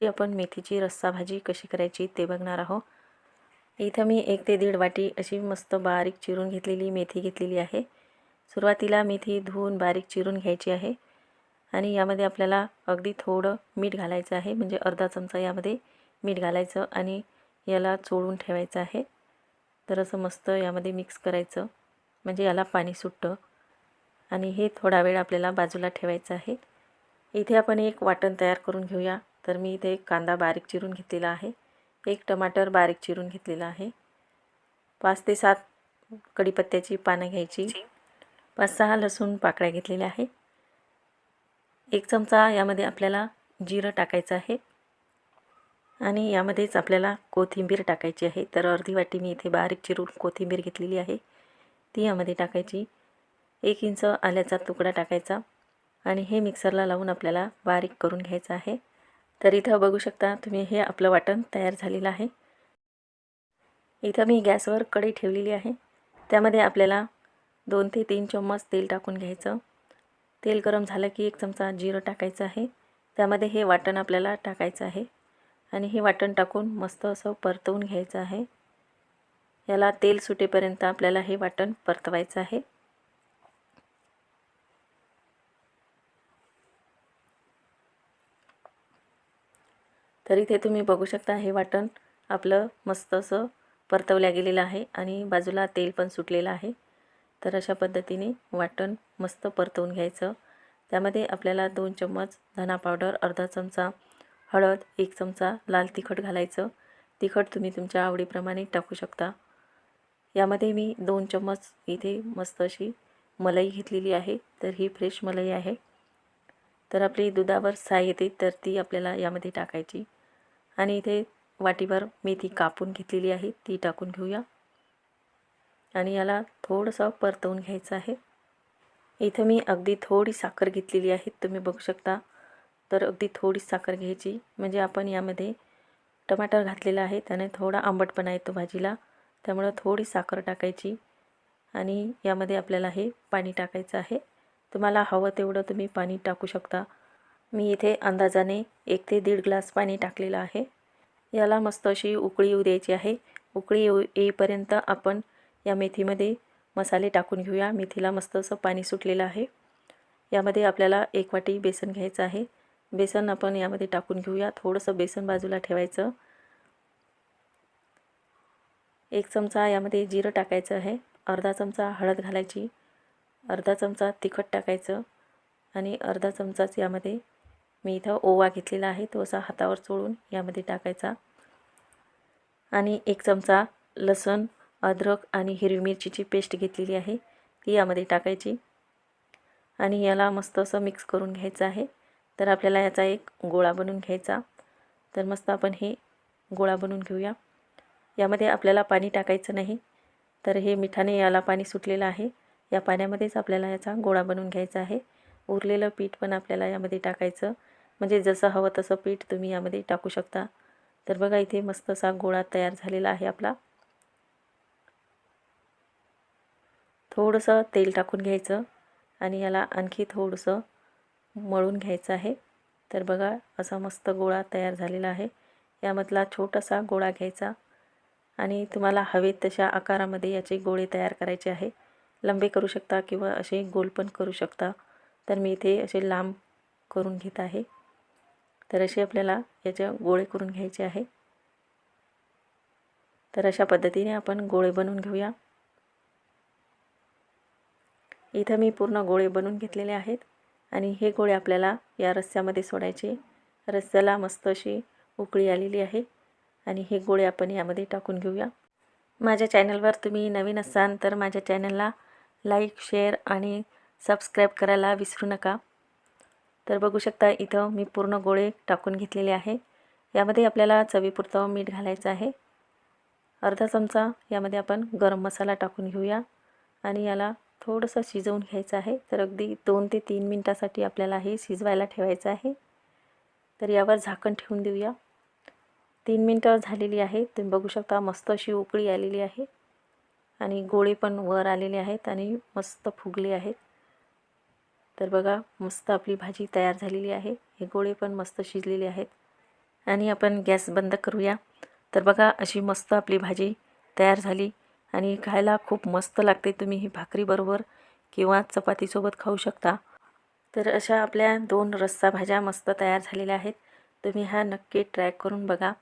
ती आपण मेथीची रस्सा भाजी कशी करायची ते बघणार आहोत. इथं मी एक ते दीड वाटी अशी मस्त बारीक चिरून घेतलेली मेथी घेतलेली आहे. सुरुवातीला मेथी धुवून बारीक चिरून घ्यायची आहे. आणि यामध्ये आपल्याला अगदी थोडं मीठ घालायचं आहे. म्हणजे अर्धा चमचा यामध्ये मीठ घालायचं आणि याला चोळून ठेवायचं आहे. तर असं मस्त यामध्ये मिक्स करायचं. म्हणजे याला पाणी सुटतं. आणि हे थोडा वेळ आपल्याला बाजूला ठेवायचं आहे. इथे आपण एक वाटण तयार करून घेऊया. तर मी इथे एक कांदा बारीक चिरून घेतलेला आहे. एक टमाटर बारीक चिरून घेतलेला आहे. पाच ते सात कढीपत्त्याची पानं घ्यायची. पाच सहा लसूण पाकळ्या घेतलेल्या आहे एक चमचा यामध्ये आपल्याला जिरं टाकायचं आहे. आणि यामध्येच आपल्याला कोथिंबीर टाकायची आहे. तर अर्धी वाटी मी इथे बारीक चिरून कोथिंबीर घेतलेली आहे. ती यामध्ये टाकायची. एक इंच आल्याचा तुकडा टाकायचा. आणि हे मिक्सरला लावून आपल्याला बारीक करून घ्यायचं आहे. तर इथं बघू शकता तुम्ही हे आपलं वाटण तयार झालेलं आहे. इथं मी गॅसवर कढई ठेवलेली आहे. त्यामध्ये आपल्याला दोन ते तीन चम्मच तेल टाकून घ्यायचं. तेल गरम झालं की एक चमचा जिरं टाकायचं आहे. त्यामध्ये हे वाटण आपल्याला टाकायचं आहे. आणि हे वाटण टाकून मस्त असं परतवून घ्यायचं आहे. याला तेल सुटेपर्यंत आपल्याला हे वाटण परतवायचं आहे. तर इथे तुम्ही बघू शकता हे वाटण आपलं मस्त असं परतवल्या गेलेलं आहे आणि बाजूला तेल पण सुटलेलं आहे. तर अशा पद्धतीने वाटण मस्त परतवून घ्यायचं. त्यामध्ये आपल्याला दोन चम्मच धना पावडर अर्धा चमचा हळद एक चमचा लाल तिखट घालायचं. तिखट तुम्ही तुमच्या आवडीप्रमाणे टाकू शकता. यामध्ये मी दोन चम्मच इथे मस्त अशी मलाई घेतलेली आहे तर ही फ्रेश मलाई आहे. तर आपली दुधावर साय येते तर ती आपल्याला यामध्ये टाकायची. आणि इथे वाटीभर मेथी कापून घेतलेली आहे ती टाकून घेऊया. आणि याला थोडंसं परतवून घ्यायचं आहे. इथं मी अगदी थोडी साखर घेतलेली आहे तुम्ही बघू शकता. तर अगदी थोडी साखर घ्यायची. म्हणजे आपण यामध्ये टमाटर घातलेला आहे त्याने थोडा आंबटपणा येतो भाजीला. त्यामुळं थोडी साखर टाकायची. आणि यामध्ये आपल्याला हे पाणी टाकायचं आहे. तुम्हाला हवं तेवढं तुम्ही पाणी टाकू शकता. मी इथे अंदाजाने एक ते दीड ग्लास पाणी टाकलेलं आहे. याला मस्त अशी उकळी येऊ द्यायची आहे. उकळी येऊ येईपर्यंत आपण या मेथीमध्ये मसाले टाकून घेऊया. मेथीला मस्त असं पाणी सुटलेलं आहे. यामध्ये आपल्याला एक वाटी बेसन घ्यायचं आहे. बेसन आपण यामध्ये टाकून घेऊया. थोडंसं बेसन बाजूला ठेवायचं. एक चमचा यामध्ये जिरं टाकायचं आहे. अर्धा चमचा हळद घालायची. अर्धा चमचा तिखट टाकायचं. आणि अर्धा चमचाच यामध्ये मी इथं ओवा घेतलेला आहे तो असा हातावर चोळून यामध्ये टाकायचा. आणि एक चमचा लसण अद्रक आणि हिरवी मिरचीची पेस्ट घेतलेली आहे ती यामध्ये टाकायची. आणि याला मस्त असं मिक्स करून घ्यायचं आहे. तर आपल्याला याचा एक गोळा बनवून घ्यायचा. तर मस्त आपण हे गोळा बनवून घेऊया. यामध्ये आपल्याला पाणी टाकायचं नाही. तर हे मिठाने याला पाणी सुटलेलं आहे. या पाण्यामध्येच आपल्याला याचा गोळा बनवून घ्यायचा आहे. उरलेलं पीठ पण आपल्याला यामध्ये टाकायचं. म्हणजे जसं हवं तसं पीठ तुम्ही यामध्ये टाकू शकता. तर बघा इथे मस्त असा गोळा तयार झालेला आहे आपला. थोडंसं तेल टाकून घ्यायचं आणि याला आणखी थोडंसं मळून घ्यायचं आहे. तर बघा असा मस्त गोळा तयार झालेला आहे. यामधला छोटासा गोळा घ्यायचा आणि तुम्हाला हवेत तशा आकारामध्ये याचे गोळे तयार करायचे आहे. लंबे करू शकता किंवा असे गोल पण करू शकता. तर मी इथे असे लांब करून घेत आहे. तर असे आपल्याला याचे गोळे करून घ्यायचे आहे. तर अशा पद्धतीने आपण गोळे बनवून घेऊया. इथं मी पूर्ण गोळे बनवून घेतलेले आहेत आणि हे गोळे आपल्याला या रस्स्यामध्ये सोडायचे. रस्स्याला मस्त अशी उकळी आलेली आहे आणि हे गोळे आपण यामध्ये टाकून घेऊया. माझ्या चॅनलवर तुम्ही नवीन असाल तर माझ्या चॅनलला लाईक शेअर आणि सबस्क्राईब करायला विसरू नका. तर बघू शकता इथं मी पूर्ण गोळे टाकून घेतलेले आहे. यामध्ये आपल्याला चवीपुरतं मीठ घालायचं आहे. अर्धा चमचा यामध्ये आपण गरम मसाला टाकून घेऊया आणि याला थोडंसं शिजवून घ्यायचं आहे. तर अगदी दोन ते तीन मिनटासाठी आपल्याला हे शिजवायला ठेवायचं आहे. तर यावर झाकण ठेवून देऊया. तीन मिनटं झालेली आहे. तुम्ही बघू शकता मस्त अशी उकळी आलेली आहे. आणि गोळे पण वर आलेले आहेत आणि मस्त फुगले आहेत. तर बघा मस्त आपली भाजी तयार झालेली आहे. हे गोळे पण मस्त शिजलेले आहेत. आणि आपण गॅस बंद करूया. तर बघा अशी मस्त आपली भाजी तयार झाली. आणि खायला खूप मस्त लागते तुम्ही ही भाकरीबरोबर किंवा चपातीसोबत खाऊ शकता. तर अशा आपल्या दोन रस्सा भाज्या मस्त तयार झालेल्या आहेत. तुम्ही हा नक्की ट्राय करून बघा.